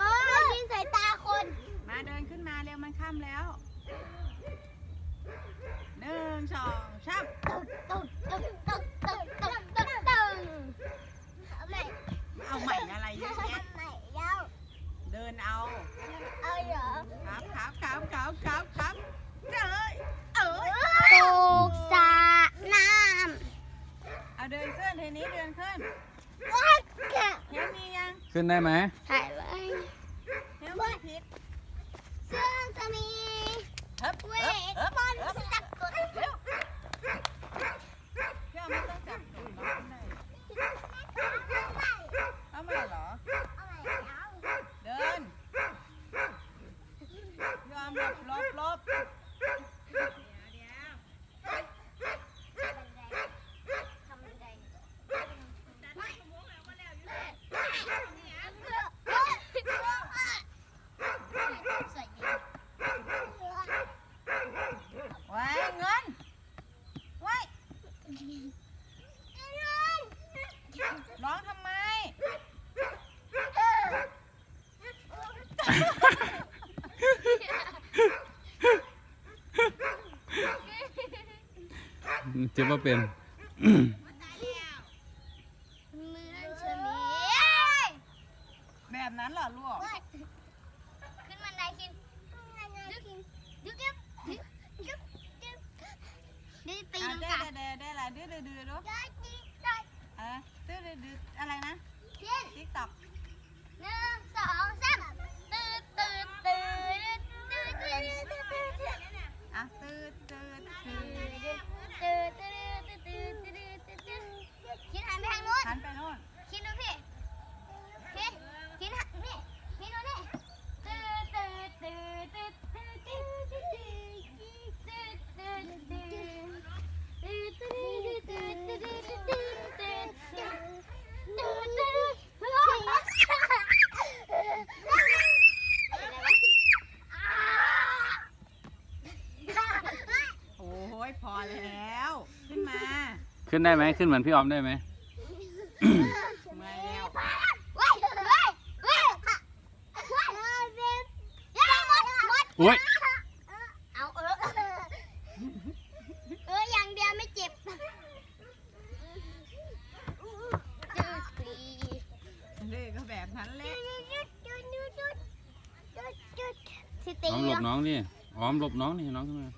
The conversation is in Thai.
เออยิงใส่ตาคนมาเดินขึ้นมาเร็วมันค่ำแล้วหนึ่งสองสามเตึ๊มเอาใหม่อะไรอยะใหม่แล้วเดินเอา เอาเหรอครับครับครับคเจ้ยเอ้ตกสระน้เอาเดินขึ้นทนี้เดินขึ้น เฮลมียังขึ้นได้ไหมถ่ายไว้เฮลมีพิษซึ่งจะมีเฮ้บเวเฮ้บทเฮ้บมนต์สะกดเร็วพี่เอาไม่ต้องจับตูดน้องได้เอาใหม่เหรอเดินยอมหลบหลบหลบไว้เงินไว้ร้องทำไม จิบว่าเป็นแบบนั้นเหรอลูก ขึ้นบันไดคินยึกยึกยึกยึกยึกยึกนี่ตีอะลังเด้กาเด้เด้ได้อะไรดื้อดื้อดื้อดูได้จีได้เออดื้อดื้อดื้ออะไรนะเพี้ยนติ๊กต็อก แล้ว ขึ้นมาขึ้นได้ไหมขึ้นเหมือนพี่ออมได้ไหมเมื่อยแล้วอุ้ยเอาเออเอออย่างเดียวไม่เจ็บจืดปีเด็กก็แบบนั้นแหละสิอตีอมหลบน้องนี่ออมหลบน้องนี่น้องขึ้นมา